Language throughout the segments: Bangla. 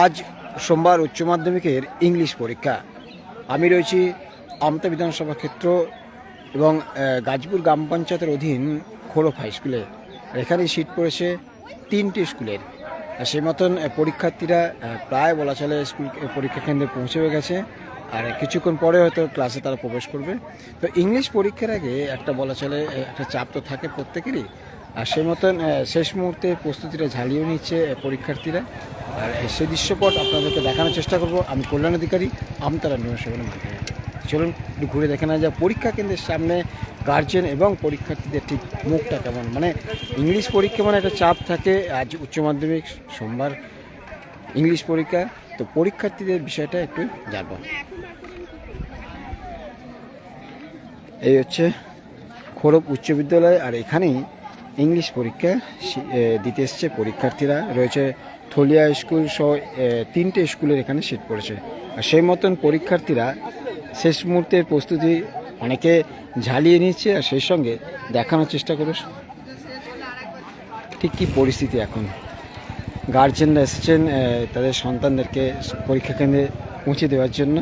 আজ সোমবার উচ্চ মাধ্যমিকের ইংলিশ পরীক্ষা। আমি রয়েছি আমতা বিধানসভা ক্ষেত্র এবং গাজীপুর গ্রাম পঞ্চায়েতের অধীন খোরফ হাই স্কুলে। এখানে সিট পড়েছে তিনটি স্কুলের। সেই মতন পরীক্ষার্থীরা প্রায় বলা চলে স্কুল পরীক্ষা কেন্দ্রে পৌঁছে গেছে। আর কিছুক্ষণ পরে হয়তো ক্লাসে তারা প্রবেশ করবে। তো ইংলিশ পরীক্ষার আগে একটা বলা চলে একটা চাপ তো থাকে প্রত্যেকেরই। আর সেই মতন শেষ মুহূর্তে প্রস্তুতিটা ঝালিয়ে নিচ্ছে পরীক্ষার্থীরা। আর সেই দৃশ্যপট আপনাদেরকে দেখানোর চেষ্টা করব। আমি কল্যাণ অধিকারী আমতারা নিউজ সেভেনের মাধ্যমে চলুন, একটু ঘুরে দেখে নেওয়া যায় পরীক্ষা কেন্দ্রের সামনে গার্জেন এবং পরীক্ষার্থীদের ঠিক মুখটা কেমন? মানে ইংলিশ পরীক্ষা মানে একটা চাপ থাকে। আজ উচ্চ মাধ্যমিক, সোমবার ইংলিশ পরীক্ষা। তো পরীক্ষার্থীদের বিষয়টা একটু জানব। এই হচ্ছে খোরব উচ্চ বিদ্যালয়, আর এখানেই ইংলিশ পরীক্ষা দিতে এসছে পরীক্ষার্থীরা। রয়েছে থলিয়া স্কুল সহ তিনটে স্কুলের এখানে সিট পড়েছে। আর সেই মতন পরীক্ষার্থীরা শেষ মুহূর্তের প্রস্তুতি অনেকে ঝালিয়ে নিচ্ছে আর সেই সঙ্গে দেখানোর চেষ্টা করো ঠিক কী পরিস্থিতি এখন? গার্জেনরা এসেছেন তাদের সন্তানদেরকে পরীক্ষা কেন্দ্রে পৌঁছে দেওয়ার জন্য।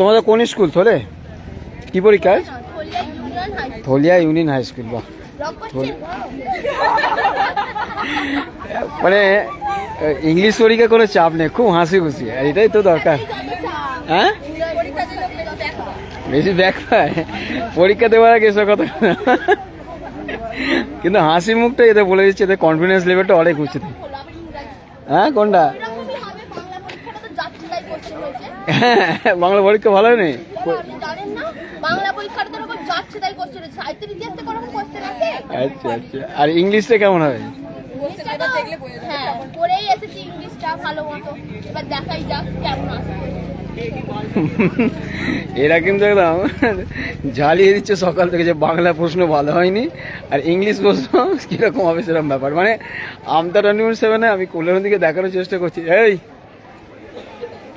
তোমাদের কোন স্কুল থলে? কি পরীক্ষা থলিয়া ইউনিয়ন হাই স্কুল বা মানে ইংলিশ পরীক্ষা কোনো চাপ নেই খুব হাসি খুশি। আর এটাই তো দরকার। হ্যাঁ? বেশি ব্যাক পায় পরীক্ষা দেওয়ার আগে এসব কথা। কিন্তু হাসি মুখটা এতে বলে দিচ্ছে এতে কনফিডেন্স লেভেলটা অনেক উঁচু। হলো আবার ইংরাজি হ্যাঁ কোনটা হ্যাঁ, বাংলা পরীক্ষা ভালো নেই আপনি জানেন না বাংলা পরীক্ষাটা তো তাই কোশ্চেন হয়েছে সাহিত্যের ইতিহাস থেকে কোনো কোশ্চেন আছে? আচ্ছা আচ্ছা। আর ইংলিশটা কেমন হবে ইংলিশটা তো হ্যাঁ পড়েই এসেছি ইংলিশটা ভালো মতো। এবার দেখাই যাক কেমন আসে। এরা কিন্তু একদম ঝালিয়ে দিচ্ছে সকাল থেকে যে বাংলা প্রশ্ন ভালো হয়নি আর ইংলিশ প্রশ্ন কীরকম হবে সেরকম ব্যাপার। মানে আমতারা নিউজ সেভেনে আমি কল্যাণের দিকে দেখানোর চেষ্টা করছি। এই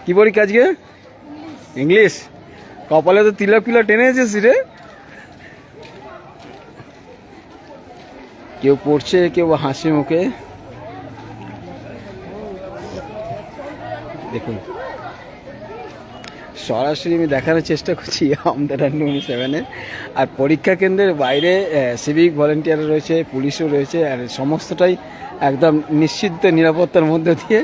কি পরীক্ষা আজকে? ইংলিশ। কপালে তো তিলক পিলা টেনে এসেছি রে। কেউ পড়ছে, কেউ হাসি মুখে। দেখুন। সরাসরি আমি দেখানোর চেষ্টা করছি আমাদের নুন সেভেনে। আর পরীক্ষা কেন্দ্রের বাইরে সিভিক ভলেন্টিয়ার রয়েছে, পুলিশও রয়েছে, আর সমস্তটাই একদম নিশ্চিত নিরাপত্তার মধ্যে দিয়ে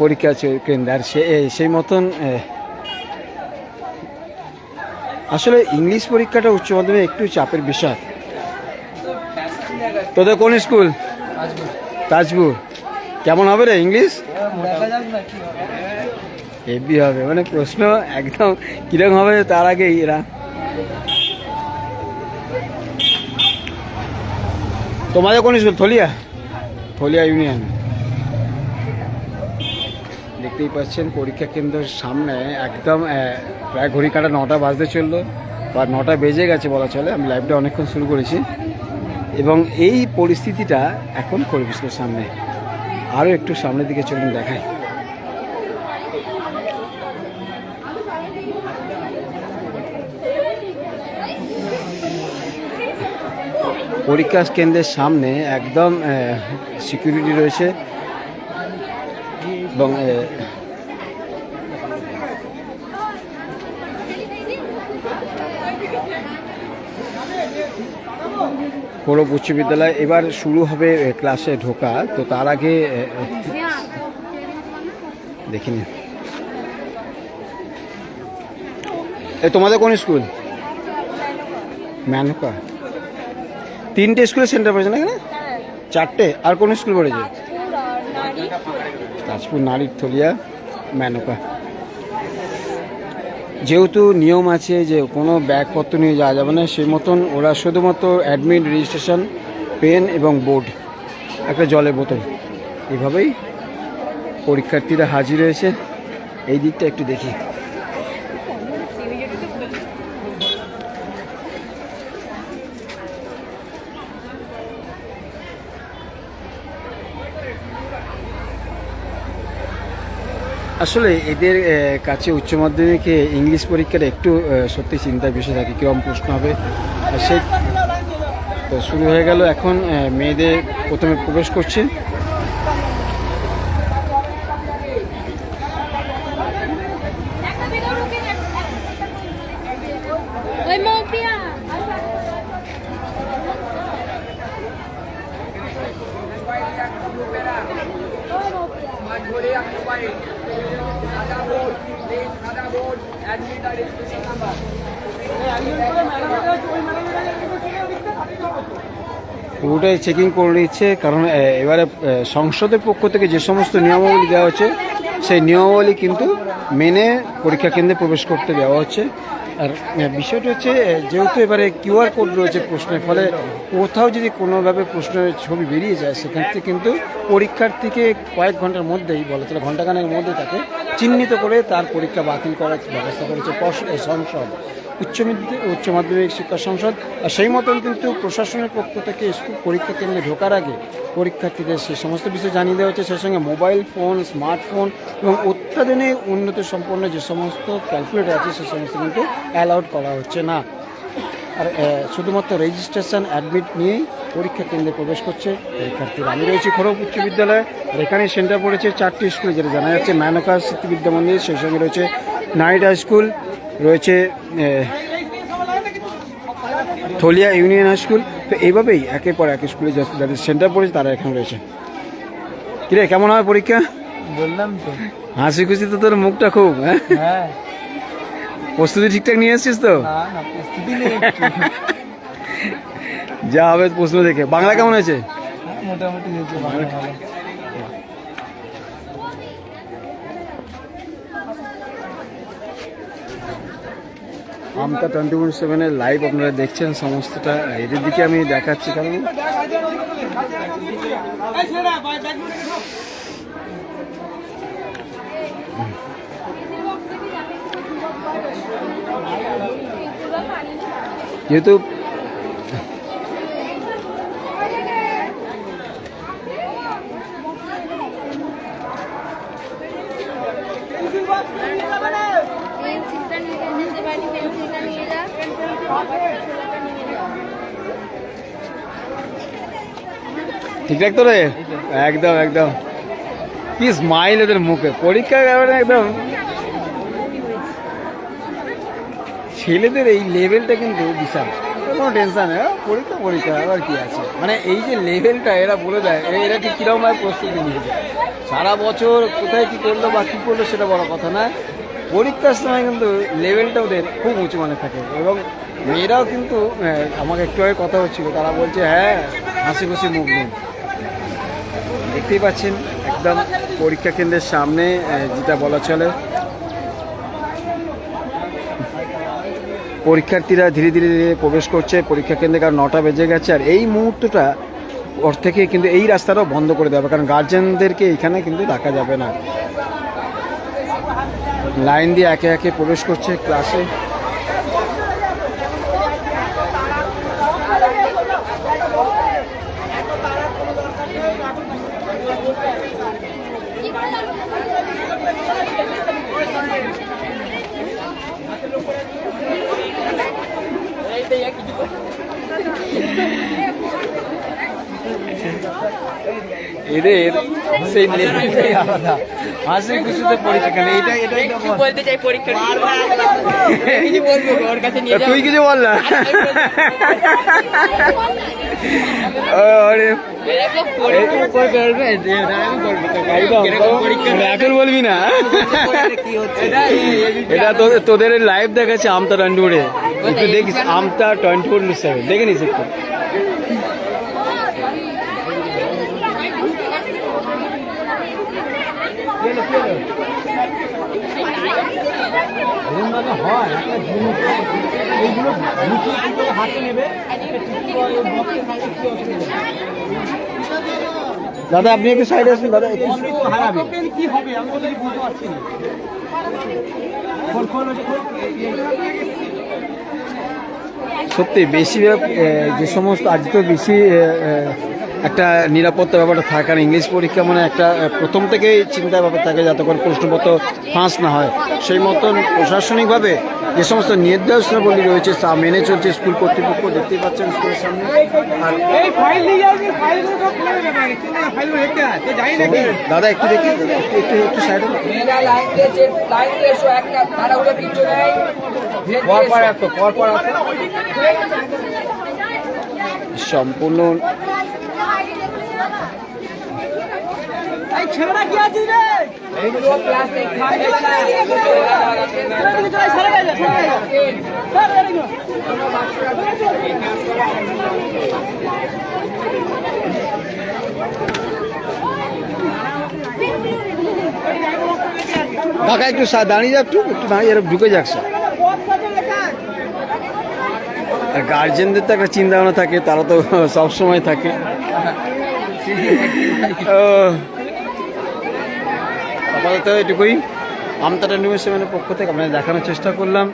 পরীক্ষা কেন্দ্র। আর সে সেই মতন আসলে ইংলিশ পরীক্ষাটা উচ্চ মাধ্যমিক একটু চাপের বিষয়। তোদের কোন স্কুল? তাজপুর। কেমন হবে রে ইংলিশ? হেভি হবে মানে প্রশ্ন একদম কীরকম হবে তার আগে এরা। তোমাদের কোন স্কুল? থলিয়া? থলিয়া ইউনিয়ন। দেখতেই পাচ্ছেন, পরীক্ষা কেন্দ্রের সামনে একদম প্রায় ঘড়ি কাটা নটা বাজতে চলল। বা নটা বেজে গেছে বলা চলে, আমি লাইভটা অনেকক্ষণ শুরু করেছি। এবং এই পরিস্থিতিটা এখন পরিবেশের সামনে আরও একটু সামনের দিকে চলুন দেখাই। পরীক্ষা কেন্দ্রের সামনে একদম সিকিউরিটি রয়েছে এবং আহ, উচ্চ বিদ্যালয় এবার শুরু হবে ক্লাসে ঢোকা। তো তার আগে দেখিনি এ তোমাদের কোন স্কুল? ম্যানুকা তিনটে স্কুলে সেন্টার পড়েছে না এখানে? চারটে। আর কোন স্কুল পড়েছে? তাজপুর নারীর থলিয়া ম্যানুকা যেহেতু নিয়ম আছে যে কোনো ব্যাগপত্র নিয়ে যাওয়া যাবে না, সেই মতন ওরা শুধুমাত্র অ্যাডমিট রেজিস্ট্রেশন পেন এবং বোর্ড একটা জলের বোতল। এভাবেই পরীক্ষার্থীরা হাজির হয়েছে। এই দিকটা একটু দেখি। আসলে এদের কাছে উচ্চ মাধ্যমিকে ইংলিশ পরীক্ষার একটু সত্যি চিন্তার বিষয় থাকে কীরকম প্রশ্ন হবে। সে শুরু হয়ে গেল এখন মেয়েদের প্রথমে প্রবেশ করছে। পুরোটাই চেকিং করে নিচ্ছে, কারণ এবারে সংসদের পক্ষ থেকে যে সমস্ত নিয়মাবলী দেওয়া হচ্ছে, সেই নিয়মাবলী কিন্তু মেনে পরীক্ষা কেন্দ্রে প্রবেশ করতে দেওয়া হচ্ছে। আর বিষয়টা হচ্ছে যেহেতু এবারে কিউআর কোড রয়েছে প্রশ্নের ফলে কোথাও যদি কোনোভাবে প্রশ্নের ছবি বেরিয়ে যায়, সেখান থেকে কিন্তু পরীক্ষার্থীকে কয়েক ঘণ্টার মধ্যেই, বলে তাহলে ঘন্টাখানের মধ্যে তাকে চিহ্নিত করে তার পরীক্ষা বাতিল করার ব্যবস্থা করেছে সংসদ। উচ্চ উচ্চ মাধ্যমিক শিক্ষা সংসদ, আর সেই মতন কিন্তু প্রশাসনের পক্ষ থেকে স্কুল পরীক্ষা কেন্দ্রে ঢোকার আগে পরীক্ষার্থীদের সেই সমস্ত বিষয় জানিয়ে দেওয়া হচ্ছে। সেই সঙ্গে মোবাইল ফোন, স্মার্টফোন এবং অত্যাধুনিক উন্নত সম্পন্ন যে সমস্ত ক্যালকুলেটর আছে, সে সমস্ত কিন্তু অ্যালাউড করা হচ্ছে না। আর শুধুমাত্র রেজিস্ট্রেশন, অ্যাডমিট নিয়েই পরীক্ষা কেন্দ্রে প্রবেশ করছে পরীক্ষার্থীরা। আমি রয়েছি খড়গ উচ্চ বিদ্যালয়ে, আর এখানে সেন্টার পড়েছে চারটি স্কুলে, যেটা জানা যাচ্ছে ম্যানকা স্মৃতি বিদ্যা মন্দির, সেই সঙ্গে রয়েছে নাইট হাই স্কুল রয়েছে থলিয়া ইউনিয়ন হাই স্কুল। তো এইভাবেই একের পর এক স্কুলে যাদের সেন্টার পড়েছে তারা এখানে রয়েছে। কিরে কেমন হয় পরীক্ষা? বললাম তো। হাসি খুশি তো তোর মুখটা খুব হ্যাঁ? হ্যাঁ। প্রস্তুতি ঠিকঠাক নিয়ে এসছিস তো। যা হবে প্রশ্ন দেখে। বাংলা কেমন হয়েছে? হ্যাঁ, মোটামুটি হয়েছে ভালো ভালো আমতা টোয়েন্টি ফোর সেভেনের লাইভ আপনারা দেখছেন সমস্তটা। এদের দিকে আমি দেখাচ্ছি কারণ যেহেতু পেন্সিলটা নিয়ে যেতে পারি পেন্সিলটা নিয়ে যা ঠিকঠাক তো রে? একদম একদম। কি স্মাইল এদের মুখে। পরীক্ষা একদম। ছেলেদের এই লেভেলটা কিন্তু বিশাল। কোনো টেনশন নেই। পরীক্ষা পরীক্ষা, আবার কি আছে? মানে এই যে লেভেলটা এরা বলে দেয় এরা ঠিক কীরকম ভাবে প্রস্তুতি নিয়ে যায় সারা বছর কোথায় কি করল বা কি করল সেটা বড় কথা না পরীক্ষার সময় কিন্তু লেভেলটা ওদের খুব উঁচু মানে থাকে। এবং মেয়েরাও কিন্তু আমাকে একটু আগে কথা হচ্ছিল, তারা বলছে হ্যাঁ হাসি খুশি মুখ দিন দেখতেই পাচ্ছেন, একদম পরীক্ষা কেন্দ্রের সামনে যেটা বলা চলে। পরীক্ষার্থীরা ধীরে ধীরে ধীরে প্রবেশ করছে, পরীক্ষা কেন্দ্রে কারণ নটা বেজে গেছে, আর এই মুহূর্তটা ওর থেকে কিন্তু এই রাস্তাটাও বন্ধ করে দেওয়া হবে, কারণ গার্জেনদেরকে এখানে কিন্তু রাখা যাবে না। লাইন দিয়ে একে একে প্রবেশ করছে ক্লাসে। এদের সেই লেভেলটাই আলাদা হাসি খুশিতে পরীক্ষা কেন এটা এটা বলতে চাই পরীক্ষা কিছু বলব? ওর কাছে নিয়ে তুই কিছু বল না। এখন বলবি না? এটা তোদের তোদের লাইভ দেখাচ্ছে আমতা টন্টুরে একটু দেখিস আমতা টোয়েন্টি ফোর সেভেন দেখে নিস একটু। দাদা আপনি একটু সাইডে আসুন দাদা একটু কি হবে আমি তো বুঝতে পারছি না সত্যি বেশিরভাগ যে সমস্ত আজ তো বেশি একটা নিরাপত্তা ব্যাপারটা থাকে কারণ ইংলিশ পরীক্ষা মানে একটা প্রথম থেকেই চিন্তা ব্যাপার থাকে যাতে করে প্রশ্নপত্র ফাঁস না হয়। সেই মতন প্রশাসনিকভাবে যে সমস্ত নির্দেশনাবলী রয়েছে তা মেনে চলছে স্কুল কর্তৃপক্ষ দেখতেই পাচ্ছেন স্কুলের সামনে। আর দাদা একটু দেখি একটু একটু একটু সাইডে মেয়েরা লাইন দিয়েছে লাইন দিয়ে এসো একটা তাড়াহুড়ো কিছু নেই পর পর আসো পর পর আসো সম্পূর্ণ এই ছেলেটা কি আছে রে? একটু দাঁড়িয়ে যাক একটু একটু দাঁড়িয়ে ঢুকে যাক আর গার্জেনদের তো একটা চিন্তা ভাবনা থাকে তারা তো সবসময় থাকে। ও, আপাতত এটুকুই। আমতাটা নিউজ পক্ষ থেকে আপনাদের দেখানোর চেষ্টা করলাম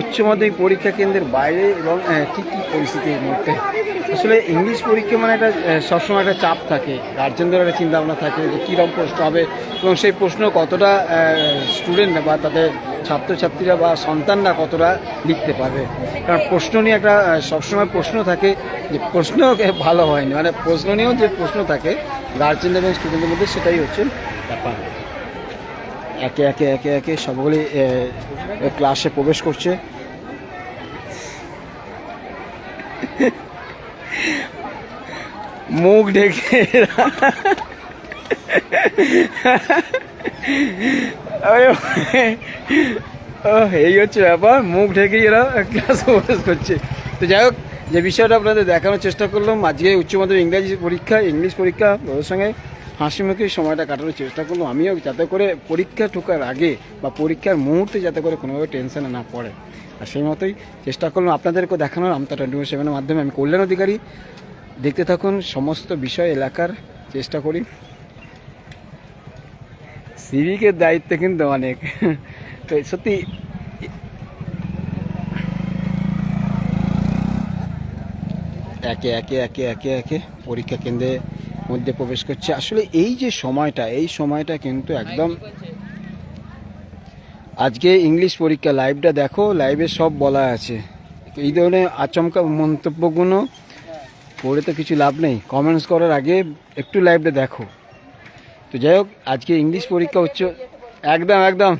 উচ্চ মাধ্যমিক পরীক্ষা কেন্দ্রের বাইরে এবং ঠিক কী পরিস্থিতি এই মুহূর্তে? আসলে ইংলিশ পরীক্ষা মানে একটা সবসময় একটা চাপ থাকে, গার্জেনদের একটা চিন্তা ভাবনা থাকে যে কীরকম প্রশ্ন হবে এবং সেই প্রশ্ন কতটা স্টুডেন্ট বা তাদের ছাত্রছাত্রীরা বা সন্তানরা কতটা লিখতে পারবে? কারণ প্রশ্ন নিয়ে একটা সবসময় প্রশ্ন থাকে যে প্রশ্ন ভালো হয়নি। মানে প্রশ্ন নিয়েও যে প্রশ্ন থাকে গার্জেন এবং স্টুডেন্টের মধ্যে সেটাই হচ্ছে ব্যাপার। একে একে একে একে সবগুলি ক্লাসে প্রবেশ করছে। মুখ ঢেকে এই হচ্ছে ব্যাপার, মুখ ঢেকে এরা ক্লাসে প্রবেশ করছে। তো যাই হোক, যে বিষয়টা আপনাদের দেখানোর চেষ্টা করলাম, আজকে উচ্চ মাধ্যমিক ইংরাজি পরীক্ষা, ইংলিশ পরীক্ষা ওর সঙ্গে হাসি মুখে সময়টা কাটানোর চেষ্টা করলাম আমিও যাতে করে পরীক্ষা ঢোকার আগে বা পরীক্ষার মুহূর্তে যাতে করে কোনোভাবে টেনশনে না পড়ে। আর সেই মতোই চেষ্টা করলাম আপনাদেরকে দেখানোর। আমতা টোয়েন্টি ফোর সেভেনের মাধ্যমে আমি কল্যাণ অধিকারী। দেখতে থাকুন, সমস্ত বিষয় এলাকার চেষ্টা করি। সিভিকের দায়িত্ব কিন্তু অনেক। তো সত্যি, একে একে একে একে একে পরীক্ষা কেন্দ্রের মধ্যে প্রবেশ করছে। আসলে এই যে সময়টা, এই সময়টা কিন্তু একদম আজকে ইংলিশ পরীক্ষা লাইভটা দেখো লাইভে সব বলা আছে। এই ধরনের আচমকা মন্তব্যগুলো পড়ে তো কিছু লাভ নেই। কমেন্টস করার আগে একটু লাইভটা দেখো। তো যাই হোক, আজকে ইংলিশ পরীক্ষা হচ্ছে একদম একদম।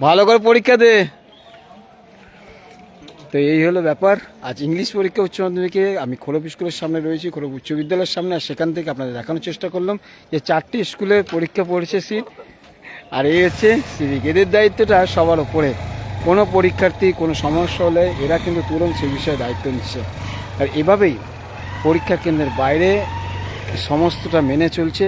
ভালো করে পরীক্ষা দে। তো এই হলো ব্যাপার। আজ ইংলিশ পরীক্ষা উচ্চ মাধ্যমিকে আমি খোলপ স্কুলের সামনে রয়েছি খোলপ উচ্চ বিদ্যালয়ের সামনে, আর সেখান থেকে আপনাদের দেখানোর চেষ্টা করলাম যে চারটি স্কুলে পরীক্ষা পড়েছে সিট, আর এই হচ্ছে সিভিক এদের দায়িত্বটা সবার ওপরে। কোনো পরীক্ষার্থী, কোনো সমস্যা হলে এরা কিন্তু তুরন্ত সে বিষয়ে দায়িত্ব নিচ্ছে। আর এভাবেই পরীক্ষা কেন্দ্রের বাইরে সমস্তটা মেনে চলছে।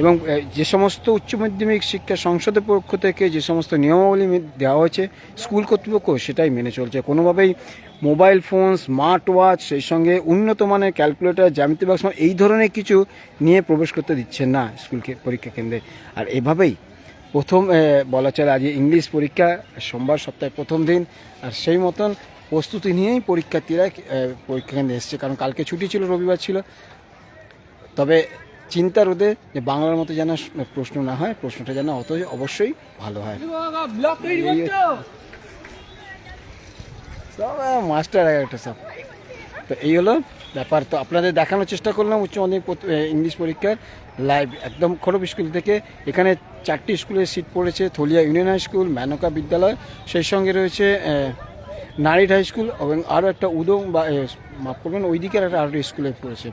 এবং যে সমস্ত উচ্চ মাধ্যমিক শিক্ষা সংসদের পক্ষ থেকে যে সমস্ত নিয়মাবলী দেওয়া হয়েছে, স্কুল কর্তৃপক্ষ সেটাই মেনে চলছে। কোনোভাবেই মোবাইল ফোন, স্মার্ট ওয়াচ, সেই সঙ্গে উন্নত মানের ক্যালকুলেটর, জ্যামিতি বাক্স এই ধরনের কিছু নিয়ে প্রবেশ করতে দিচ্ছে না স্কুলকে পরীক্ষা কেন্দ্রে। আর এভাবেই প্রথম বলা চলে আজ ইংলিশ পরীক্ষা, সোমবার সপ্তাহে প্রথম দিন, আর সেই মতন প্রস্তুতি নিয়েই পরীক্ষার্থীরা পরীক্ষা কেন্দ্রে এসছে। কারণ কালকে ছুটি ছিল, রবিবার ছিল। তবে চিন্তার ওদের যে বাংলার মতো যেন প্রশ্ন না হয় প্রশ্নটা যেন অত অবশ্যই ভালো হয়। সব মাস্টার একটা সব। তো এই হলো ব্যাপার। তো আপনাদের দেখানোর চেষ্টা করলাম উচ্চ মাধ্যমিক ইংলিশ পরীক্ষার লাইভ একদম খড়ব স্কুল থেকে এখানে চারটি স্কুলের সিট পড়েছে। Tholia union high school Menaka বিদ্যালয় সেই সঙ্গে রয়েছে নারীড হাই স্কুল এবং আরও একটা উদম বা মাফ করবেন ওই দিকের একটা আরও স্কুলে পড়েছে।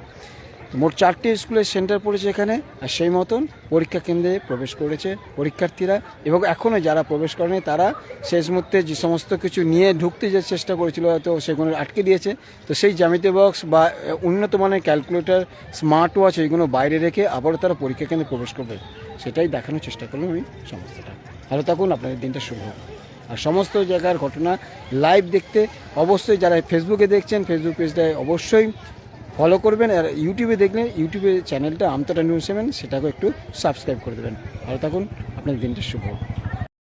মোট চারটি স্কুলের সেন্টার পড়েছে এখানে, আর সেই মতন পরীক্ষা কেন্দ্রে প্রবেশ করেছে পরীক্ষার্থীরা। এবং এখনও যারা প্রবেশ করেনি, তারা শেষ মুহূর্তে যে সমস্ত কিছু নিয়ে ঢুকতে যে চেষ্টা করেছিল, হয়তো সেগুলো আটকে দিয়েছে। তো সেই জ্যামিতি বক্স বা উন্নত মানের ক্যালকুলেটর, স্মার্ট ওয়াচ এইগুলো বাইরে রেখে আবারও তারা পরীক্ষা কেন্দ্রে প্রবেশ করবে। সেটাই দেখানোর চেষ্টা করলাম আমি সমস্তটা। ভালো থাকুন, আপনাদের দিনটা শুভ হোক। আর সমস্ত জায়গার ঘটনা লাইভ দেখতে অবশ্যই যারা ফেসবুকে দেখছেন ফেসবুক পেজটায় অবশ্যই ফলো করবেন আর ইউটিউবে দেখলে ইউটিউবে চ্যানেলটা আমতটা নিউজ সেভেন সেটাকে একটু সাবস্ক্রাইব করে দেবেন। ভালো থাকুন আপনার দিনটা শুভ